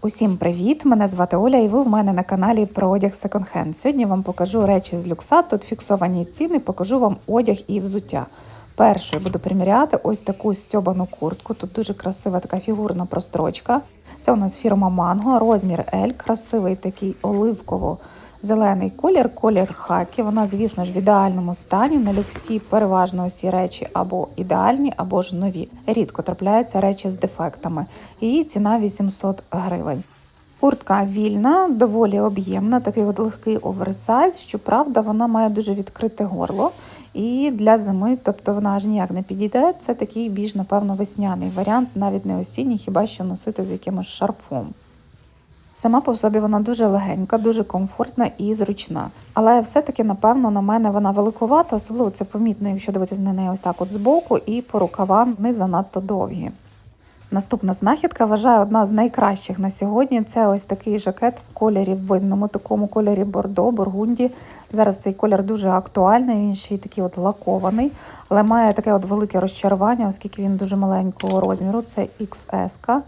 Усім привіт! Мене звати Оля, і ви в мене на каналі про одяг секонд-хенд. Сьогодні вам покажу речі з люкса. Тут фіксовані ціни, покажу вам одяг і взуття. Першою буду приміряти ось таку стьобану куртку. Тут дуже красива така фігурна прострочка. Це у нас фірма Mango, розмір L, красивий такий оливково. Зелений колір, колір хакі. Вона, звісно ж, в ідеальному стані. На люксі переважно усі речі або ідеальні, або ж нові. Рідко трапляються речі з дефектами. Її ціна 800 гривень. Куртка вільна, доволі об'ємна, такий от легкий оверсайз. Щоправда, вона має дуже відкрите горло. І для зими, тобто вона аж ніяк не підійде. Це такий більш, напевно, весняний варіант, навіть не осінній, хіба що носити з якимось шарфом. Сама по собі вона дуже легенька, дуже комфортна і зручна. Але все-таки, напевно, на мене вона великовата, особливо це помітно, якщо дивитися на неї ось так от збоку, і по рукавам не занадто довгі. Наступна знахідка вважаю одна з найкращих на сьогодні. Це ось такий жакет в кольорі винному, такому кольорі Бордо, Бургунді. Зараз цей колір дуже актуальний, він ще й такий от лакований, але має таке от велике розчарування, оскільки він дуже маленького розміру. Це XS. -ка.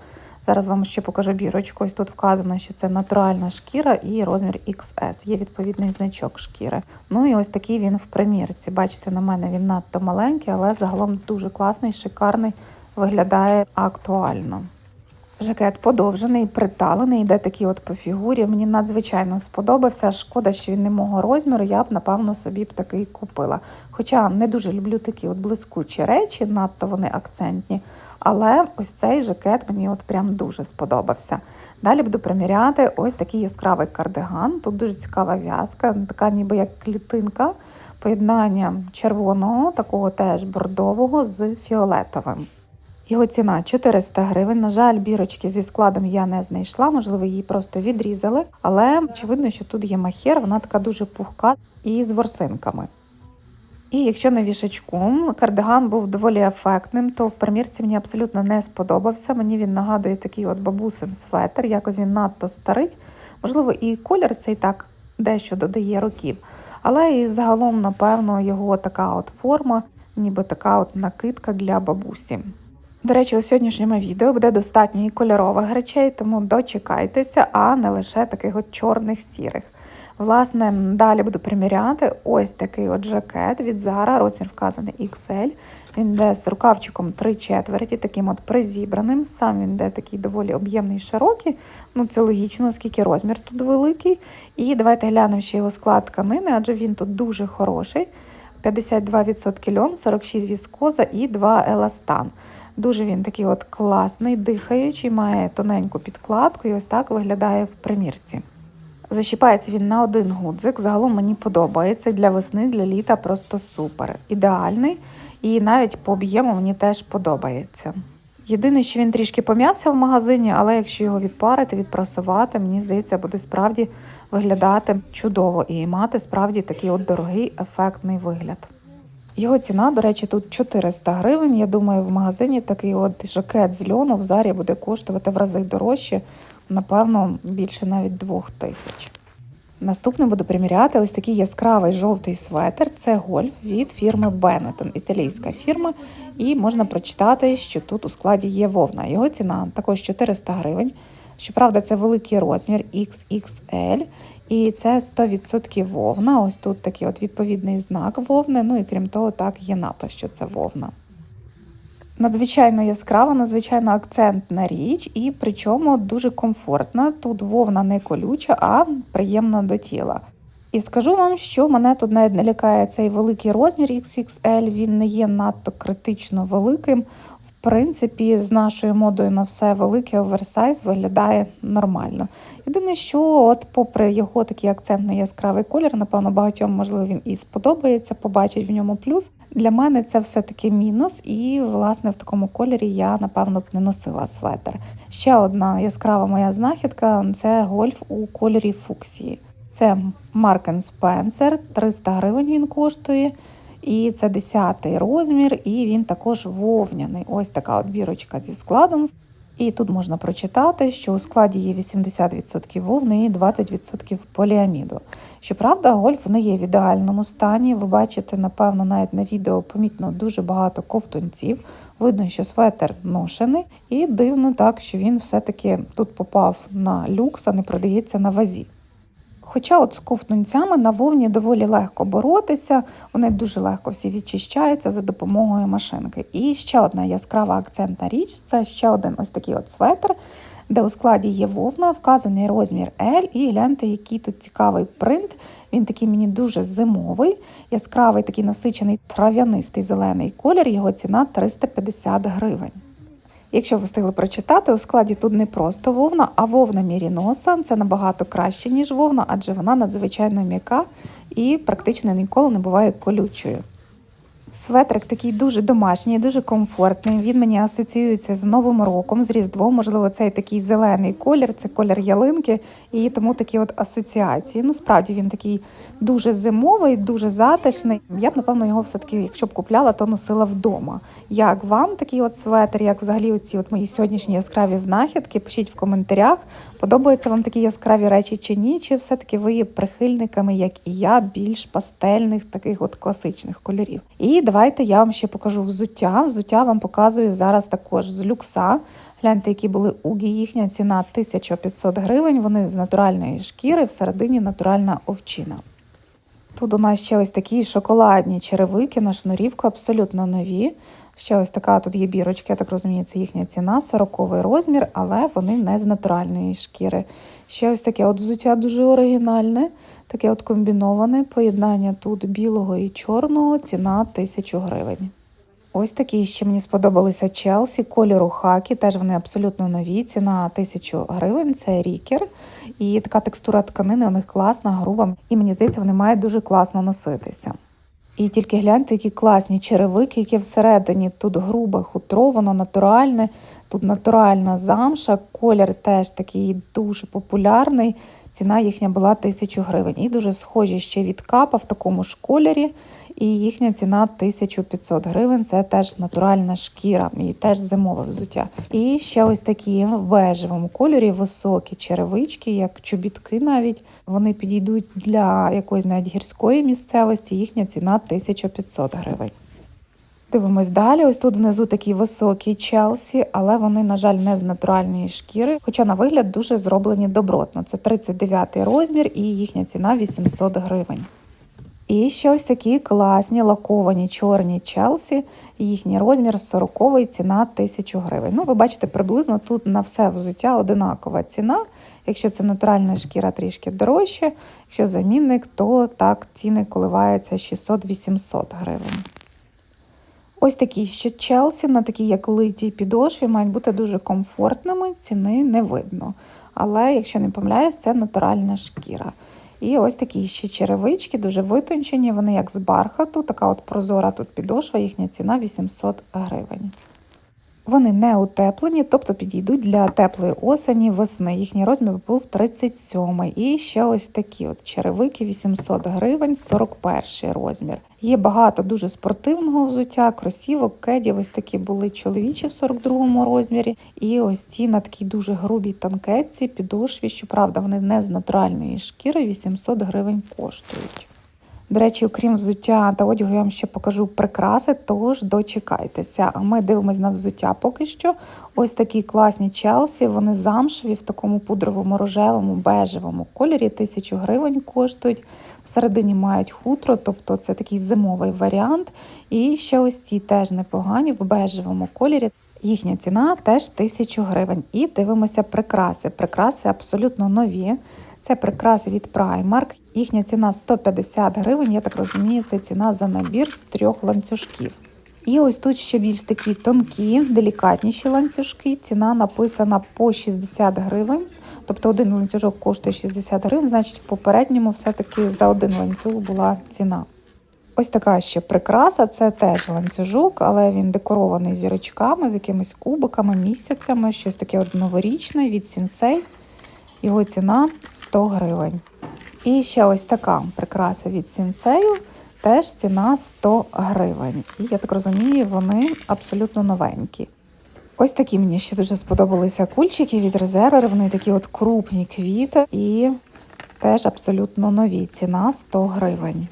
Зараз вам ще покажу бірочку. Ось тут вказано, що це натуральна шкіра і розмір XS. Є відповідний значок шкіри. Ну і ось такий він в примірці. Бачите, на мене він надто маленький, але загалом дуже класний, шикарний, виглядає актуально. Жакет подовжений, приталений, йде такий от по фігурі. Мені надзвичайно сподобався. Шкода, що він не мого розміру, я б, напевно, собі б такий купила. Хоча не дуже люблю такі от блискучі речі, надто вони акцентні. Але ось цей жакет мені от прям дуже сподобався. Далі буду приміряти ось такий яскравий кардиган. Тут дуже цікава в'язка, така ніби як клітинка, поєднання червоного, такого теж бордового з фіолетовим. Його ціна 400 гривень. На жаль, бірочки зі складом я не знайшла, можливо, її просто відрізали. Але очевидно, що тут є махер, вона така дуже пухка і з ворсинками. І якщо на вішачку кардиган був доволі ефектним, то в примірці мені абсолютно не сподобався. Мені він нагадує такий от бабусин светр, якось він надто старий. Можливо, і колір цей так дещо додає років. Але і загалом, напевно, його така от форма, ніби така от накидка для бабусі. До речі, у сьогоднішньому відео буде достатньо і кольорових речей, тому дочекайтеся, а не лише таких от чорних сірих. Власне, далі буду приміряти ось такий от жакет від Zara, розмір вказаний XL. Він йде з рукавчиком 3 четверті, таким от призібраним. Сам він йде такий доволі об'ємний і широкий. Ну, це логічно, оскільки розмір тут великий. І давайте глянемо ще його склад тканини, адже він тут дуже хороший. 52% льон, 46% віскоза і 2 еластан. Дуже він такий от класний, дихаючий, має тоненьку підкладку і ось так виглядає в примірці. Защіпається він на один гудзик. Загалом мені подобається для весни, для літа просто супер. Ідеальний і навіть по об'єму мені теж подобається. Єдине, що він трішки пом'явся в магазині, але якщо його відпарити, відпрасувати, мені здається, буде справді виглядати чудово і мати справді такий от дорогий ефектний вигляд. Його ціна, до речі, тут 400 гривень. Я думаю, в магазині такий от жакет з льону в зарі буде коштувати в рази дорожче, напевно, більше навіть двох тисяч. Наступним буду приміряти ось такий яскравий жовтий светр. Це гольф від фірми Benetton, італійська фірма. І можна прочитати, що тут у складі є вовна. Його ціна також 400 гривень. Щоправда, це великий розмір XXL. І це 100% вовна. Ось тут такий от відповідний знак вовни. Ну і крім того, так є напис, що це вовна. Надзвичайно яскрава, надзвичайно акцентна річ, і причому дуже комфортна. Тут вовна не колюча, а приємна до тіла. І скажу вам, що мене тут навіть не лякає цей великий розмір XXL, він не є надто критично великим. В принципі, з нашою модою на все велике оверсайз виглядає нормально. Єдине, що, от, попри його такий акцентний яскравий колір, напевно, багатьом, можливо, він і сподобається, побачить в ньому плюс. Для мене це все-таки мінус, і, власне, в такому кольорі я, напевно, б не носила светр. Ще одна яскрава моя знахідка це гольф у кольорі фуксії. Це Mark Spencer, 300 гривень він коштує. І це 10 розмір, і він також вовняний. Ось така от бірочка зі складом. І тут можна прочитати, що у складі є 80% вовни і 20% поліаміду. Щоправда, гольф не є в ідеальному стані. Ви бачите, напевно, навіть на відео помітно дуже багато ковтунців. Видно, що светер ношений, і дивно так, що він все-таки тут попав на люкс, а не продається на вазі. Хоча от з ковтунцями на вовні доволі легко боротися, вони дуже легко всі відчищаються за допомогою машинки. І ще одна яскрава акцентна річ це ще один ось такий от светр, де у складі є вовна, вказаний розмір L, і гляньте, який тут цікавий принт. Він такий мені дуже зимовий, яскравий, такий насичений трав'янистий зелений колір. Його ціна 350 гривень. Якщо ви встигли прочитати, у складі тут не просто вовна, а вовна міріноса. Це набагато краще, ніж вовна, адже вона надзвичайно м'яка і практично ніколи не буває колючою. Светрик такий дуже домашній, дуже комфортний. Він мені асоціюється з Новим роком, з Різдвом. Можливо, цей такий зелений колір, це колір ялинки, і тому такі от асоціації. Ну, справді він такий дуже зимовий, дуже затишний. Я б, напевно, його все-таки, якщо б купляла, то носила вдома. Як вам такий от светр, як взагалі оці от мої сьогоднішні яскраві знахідки? Пишіть в коментарях, подобаються вам такі яскраві речі чи ні, чи все-таки ви є прихильниками, як і я, більш пастельних, таких от класичних кольорів. І давайте я вам ще покажу взуття. Взуття вам показую зараз також з люкса. Гляньте, які були угі, їхня ціна 1500 гривень. Вони з натуральної шкіри, всередині натуральна овчина. Тут у нас ще ось такі шоколадні черевики на шнурівку, абсолютно нові. Ще ось така тут є бірочка, я так розумію, це їхня ціна, 40 розмір, але вони не з натуральної шкіри. Ще ось таке от взуття дуже оригінальне, таке от комбіноване поєднання тут білого і чорного, ціна 1000 гривень. Ось такі ще мені сподобалися Челсі, кольору хакі, теж вони абсолютно нові. Ціна 1000 гривень, це рікер. І така текстура тканини у них класна, груба. І мені здається, вони мають дуже класно носитися. І тільки гляньте, які класні черевики, які всередині. Тут грубе хутро, натуральне, тут натуральна замша, колір теж такий дуже популярний. Ціна їхня була 1000 гривень. І дуже схожі ще від капа в такому ж кольорі. І їхня ціна 1500 гривень. Це теж натуральна шкіра і теж зимове взуття. І ще ось такі в бежевому кольорі високі черевички, як чобітки навіть. Вони підійдуть для якоїсь навіть гірської місцевості. Їхня ціна 1500 гривень. Дивимось далі. Ось тут внизу такі високі челсі, але вони, на жаль, не з натуральної шкіри. Хоча на вигляд дуже зроблені добротно. Це 39 розмір і їхня ціна 800 гривень. І ще ось такі класні лаковані чорні челсі. Їхній розмір 40 ціна 1000 гривень. Ну, ви бачите, приблизно тут на все взуття одинакова ціна. Якщо це натуральна шкіра трішки дорожче, якщо замінник, то так ціни коливаються 600-800 гривень. Ось такі ще Челсі на такій як литій підошві мають бути дуже комфортними, ціни не видно. Але, якщо не помиляюсь, це натуральна шкіра. І ось такі ще черевички, дуже витончені, вони як з бархату, така от прозора тут підошва, їхня ціна 800 гривень. Вони не утеплені, тобто підійдуть для теплої осені, весни. Їхній розмір був 37 І ще ось такі от черевики 800 гривень, 41 розмір. Є багато дуже спортивного взуття, кросівок, кедів. Ось такі були чоловічі в 42 розмірі. І ось ці на такій дуже грубій танкетці, підошві. Щоправда, вони не з натуральної шкіри, 800 гривень коштують. До речі, окрім взуття та одягу, я вам ще покажу прикраси, тож дочекайтеся. А ми дивимось на взуття поки що. Ось такі класні челсі, вони замшеві в такому пудровому рожевому, бежевому кольорі, тисячу гривень коштують. Всередині мають хутро, тобто це такий зимовий варіант. І ще ось ці теж непогані в бежевому кольорі. Їхня ціна теж тисячу гривень. І дивимося прикраси. Прикраси абсолютно нові. Це прикраси від Primark. Їхня ціна 150 гривень. Я так розумію, це ціна за набір з трьох ланцюжків. І ось тут ще більш такі тонкі, делікатніші ланцюжки. Ціна написана по 60 гривень. Тобто один ланцюжок коштує 60 гривень, значить в попередньому все-таки за один ланцюг була ціна. Ось така ще прикраса, це теж ланцюжок, але він декорований зірочками, з якимись кубиками, місяцями, щось таке новорічне від Сінсей. Його ціна 100 гривень. І ще ось така прикраса від Сінсею, теж ціна 100 гривень. І я так розумію, вони абсолютно новенькі. Ось такі мені ще дуже сподобалися кульчики від резервер. Вони такі от крупні квіти і теж абсолютно нові. Ціна 100 гривень.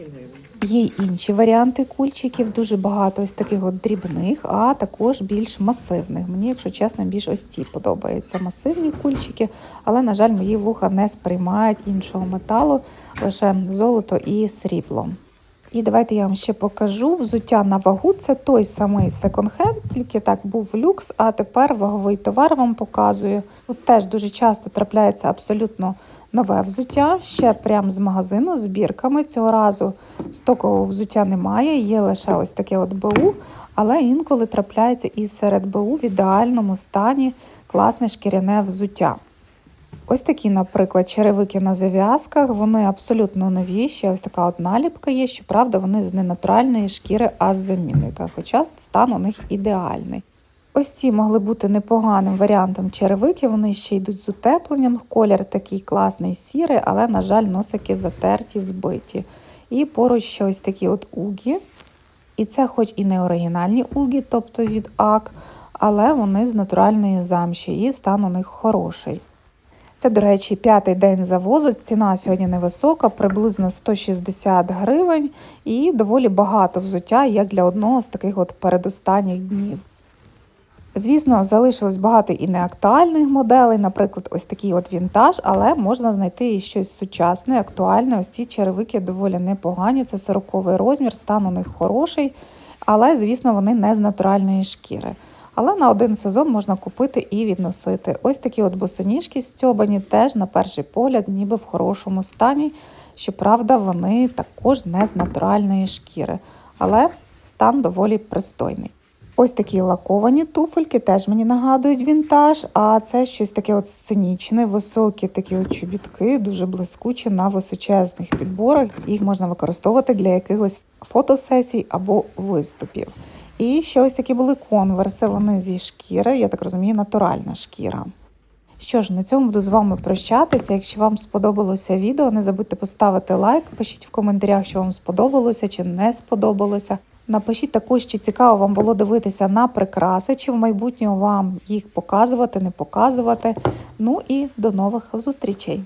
Є інші варіанти кульчиків, дуже багато ось таких от дрібних, а також більш масивних. Мені, якщо чесно, більш ось ці подобаються масивні кульчики, але, на жаль, мої вуха не сприймають іншого металу, лише золото і срібло. І давайте я вам ще покажу взуття на вагу. Це той самий секонд-хенд, тільки так був люкс, а тепер ваговий товар вам показую. Тут теж дуже часто трапляється абсолютно нове взуття, ще прям з магазину з бірками. Цього разу стокового взуття немає, є лише ось таке от БУ, але інколи трапляється і серед БУ в ідеальному стані класне шкіряне взуття. Ось такі, наприклад, черевики на зав'язках, вони абсолютно нові. Ще ось така от наліпка є. Щоправда, вони з ненатуральної шкіри, а з замінника, хоча стан у них ідеальний. Ось ці могли бути непоганим варіантом черевики, вони ще йдуть з утепленням. Колір такий класний сірий, але, на жаль, носики затерті, збиті. І поруч ще ось такі от угі. І це, хоч і не оригінальні угі, тобто від АК, але вони з натуральної замші, і стан у них хороший. Це, до речі, п'ятий день завозу. Ціна сьогодні невисока, приблизно 160 гривень, і доволі багато взуття, як для одного з таких от передостанніх днів. Звісно, залишилось багато і неактуальних моделей, наприклад, ось такий от вінтаж, але можна знайти і щось сучасне, актуальне. Ось ці черевики доволі непогані. Це 40 розмір, стан у них хороший, але, звісно, вони не з натуральної шкіри. Але на один сезон можна купити і відносити. Ось такі от босоніжки стьобані теж на перший погляд, ніби в хорошому стані. Щоправда, вони також не з натуральної шкіри, але стан доволі пристойний. Ось такі лаковані туфельки теж мені нагадують вінтаж, а це щось таке от сценічне, високі такі от чобітки, дуже блискучі на височезних підборах. Їх можна використовувати для якихось фотосесій або виступів. І ще ось такі були конверси, вони зі шкіри, я так розумію, натуральна шкіра. Що ж, на цьому буду з вами прощатися. Якщо вам сподобалося відео, не забудьте поставити лайк, пишіть в коментарях, що вам сподобалося чи не сподобалося. Напишіть також, чи цікаво вам було дивитися на прикраси, чи в майбутньому вам їх показувати, не показувати. Ну і до нових зустрічей!